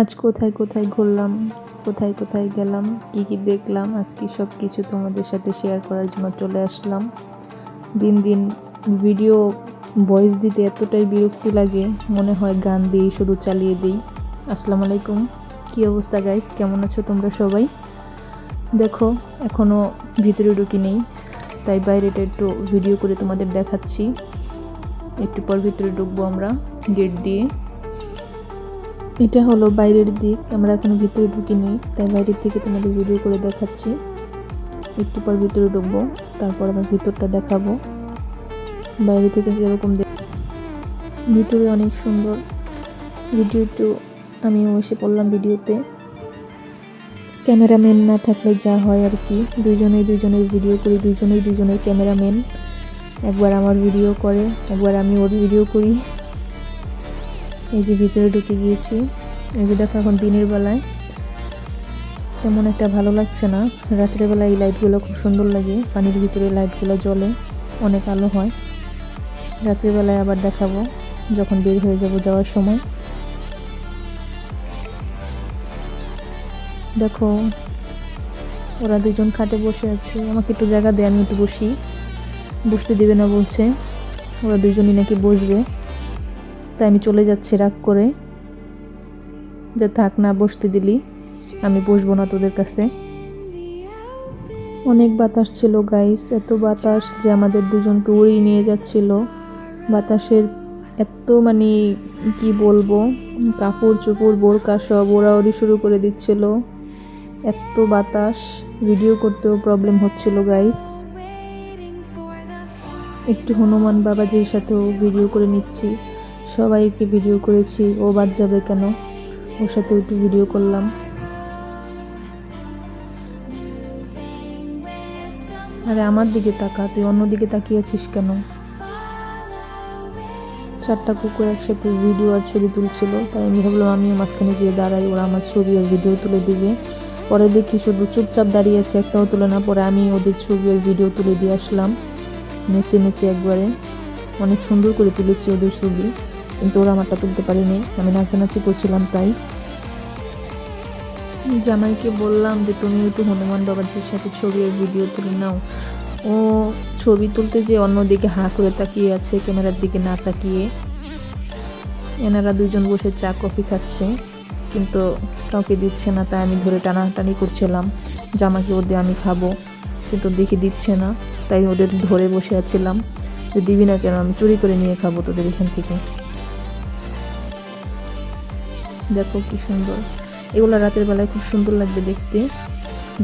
আজ কোথায় কোথায় ঘুরলাম, কোথায় কোথায় গেলাম, কি কি দেখলাম, আজকে সব কিছু তোমাদের সাথে শেয়ার করার জন্য চলে আসলাম। দিন দিন ভিডিও ভয়েস দিতে এতটাই বিরক্তি লাগে, মনে হয় গান দিই শুধু চালিয়ে দিই। আসসালামু আলাইকুম, কী অবস্থা গাইস কেমন আছো তোমরা সবাই? দেখো এখনও ভিতরে ঢুকি নেই, তাই বাইরেটা একটু ভিডিও করে তোমাদের দেখাচ্ছি। একটু পর ভিতরে ঢুকবো আমরা গেট দিয়ে। এটা হলো বাইরের দিক, আমরা এখনও ভিতরে ঢুকিনি, তাই বাইরের থেকে তোমাদের ভিডিও করে দেখাচ্ছি। একটু পর ভিতরে ঢুকবো, তারপর আবার ভিতরটা দেখাবো। বাইরে থেকে কীরকম দেখ ভিতরে অনেক সুন্দর ভিডিও একটু আমিও এসে পড়লাম ভিডিওতে ক্যামেরাম্যান না থাকলে যা হয় আর কি দুজনেই দুজনের ভিডিও করি দুজনেই দুজনের ক্যামেরাম্যান। একবার আমার ভিডিও করে, একবার আমি ওর ভিডিও করি। এই যে ভিতরে ঢুকে গিয়েছি। এই যে দেখো এখন দিনের বেলায়। তেমন একটা ভালো লাগছে না। রাত্রের বেলায় এই লাইটগুলো খুব সুন্দর লাগে। পানির ভিতরে লাইটগুলো জ্বলে, অনেক আলো হয়। রাত্রিবেলায় আবার দেখাবো, যখন বের হয়ে যাব যাওয়ার সময়। দেখো, ওরা দুজন খাটে বসে আছে। আমাকে একটু জায়গা দেয় আমি একটু বসি। বসতে দেবে না বলছে। ওরা দুজনই নাকি বসবে। তাই আমি চলে যাচ্ছি রাগ করে। যে থাক না, বসতে দিলি। আমি বসবো না তোদের কাছে। অনেক বাতাস ছিল গাইস এত বাতাস যে আমাদের দুজনকে উড়িয়ে নিয়ে যাচ্ছিল। বাতাসের এত মানে কি বলব, কাপড় চোপড়, বোরকা সব ওড়াউড়ি শুরু করে দিচ্ছিল। এত বাতাস ভিডিও করতেও প্রবলেম হচ্ছিল গাইস একটু হনুমান বাবাজির সাথেও ভিডিও করে নিচ্ছি। সবাইকে ভিডিও করেছি। ও বাদ যাবে কেন? ওর সাথে একটু ভিডিও করলাম। আরে আমার দিকে তাকা, তুই অন্যদিকে তাকিয়েছিস কেন? চারটা কুকুর একসাথে ভিডিও আর ছবি তুলছিল, তাই আমি ভাবলাম আমিও মাঝখানে যেয়ে দাঁড়াই, ওরা আমার ছবি আর ভিডিও তুলে দিবে। পরে দেখি শুধু চুপচাপ দাঁড়িয়ে আছে, একটাও তুলে না, পরে আমি ওদের ছবি আর ভিডিও তুলে দিয়ে আসলাম, নেচে নেচে একবারে। অনেক সুন্দর করে তুলেছি ওদের ছবি। কিন্তু ওরা আমারটা তুলতে পারিনি। আমি নাচানাচি করছিলাম তাই জামাইকে বললাম যে, তুমি একটু হনুমান বাবাজির সাথে ছবি আর ভিডিও তুলে নাও। ও ছবি তুলতে যে অন্যদিকে হাঁ করে তাকিয়ে আছে, ক্যামেরার দিকে না তাকিয়ে। এনারা দুজন বসে চা, কফি খাচ্ছে, কিন্তু কাউকে দিচ্ছে না, তাই আমি ধরে টানাটানি করছিলাম। জামাকে ওদের আমি খাব। কিন্তু দেখি দিচ্ছে না, তাই ওদের ধরে বসে আছিলাম। যে দিবি না কেন? আমি চুরি করে নিয়ে খাব তোদের এখান থেকে। দেখো কি সুন্দর। এগুলো রাতের বেলায় খুব সুন্দর লাগবে দেখতে।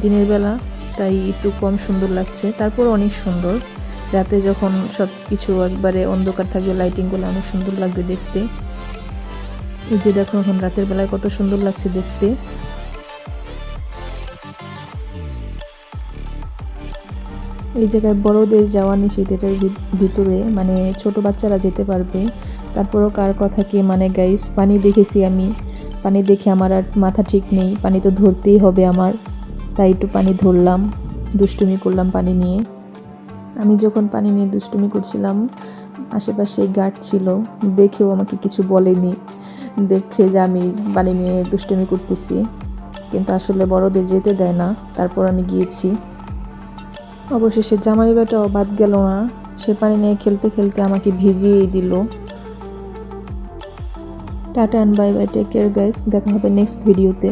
দিনের বেলা, তাই একটু কম সুন্দর লাগছে। তারপর অনেক সুন্দর। রাতে যখন সব কিছু একবারে অন্ধকার থাকবে লাইটিংগুলো অনেক সুন্দর লাগবে দেখতে। এই যে দেখো এখন রাতের বেলায় কত সুন্দর লাগছে দেখতে। এই জায়গায় বড়দের যাওয়া নিষেধ, এটার ভিতরে। মানে ছোট বাচ্চারা যেতে পারবে। তারপরও কার কথা কি মানে গাইস পানি দেখেছি আমি। পানি দেখে আমার আর মাথা ঠিক নেই, পানি তো ধরতেই হবে আমার। তাই একটু পানি ধরলাম, দুষ্টুমি করলাম পানি নিয়ে। আমি যখন পানি নিয়ে দুষ্টুমি করছিলাম আশেপাশে গার্ড ছিল, দেখেও আমাকে কিছু বলেনি। দেখছে যে আমি পানি নিয়ে দুষ্টুমি করতেছি, কিন্তু আসলে বড়দের যেতে দেয় না, তারপর আমি গিয়েছি। অবশেষে জামাই বেটাও বাদ গেল না, সে পানি নিয়ে খেলতে খেলতে আমাকে ভিজিয়েই দিল। Tata and bye bye take care guys দেখা হবে নেক্সট ভিডিওতে